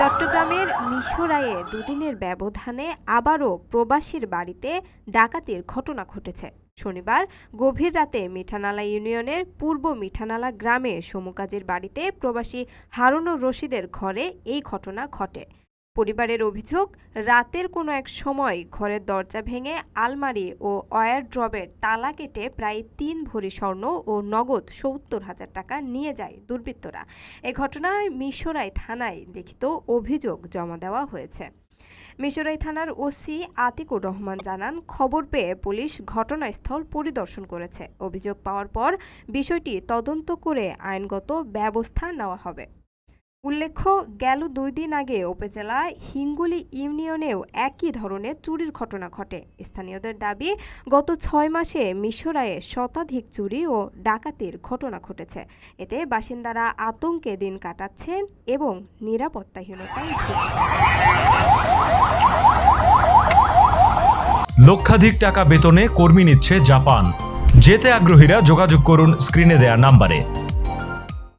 চট্টগ্রামের মিশরায়ে দুদিনের ব্যবধানে আবারও প্রবাসীর বাড়িতে ডাকাতির ঘটনা ঘটেছে। শনিবার গভীর রাতে মিঠানালা ইউনিয়নের পূর্ব মিঠানালা গ্রামে সমুকাজের বাড়িতে প্রবাসী হারুনুর রশিদের ঘরে এই ঘটনা ঘটে। পরিবারের অভিযোগ, রাতের কোনো এক সময় ঘরের দরজা ভেঙে আলমারি ও ওয়্যার ড্রবের তালা কেটে প্রায় তিন ভরি স্বর্ণ ও নগদ সত্তর হাজার টাকা নিয়ে যায় দুর্বৃত্তরা। এ ঘটনায় মিশরাই থানায় লিখিত অভিযোগ জমা দেওয়া হয়েছে। মিশরাই থানার ওসি আতিকুর রহমান জানান, খবর পেয়ে পুলিশ ঘটনাস্থল পরিদর্শন করেছে। অভিযোগ পাওয়ার পর বিষয়টি তদন্ত করে আইনগত ব্যবস্থা নেওয়া হবে। উল্লেখ্য, গেল দুই দিন আগে উপজেলা হিঙ্গুলি ইউনিয়নেও একই ধরনের চুরির ঘটনা ঘটে। স্থানীয়দের দাবি, গত ছয় মাসে মিশরায়ে শতাধিক চুরি ও ডাকাতির ঘটনা ঘটেছে। এতে বাসিন্দারা আতঙ্কে দিন কাটাচ্ছেন এবং নিরাপত্তাহীনতায় লক্ষাধিক টাকা বেতনে কর্মী নিচ্ছে জাপান। যেতে আগ্রহীরা যোগাযোগ করুন স্ক্রিনে দেয়া নাম্বারে।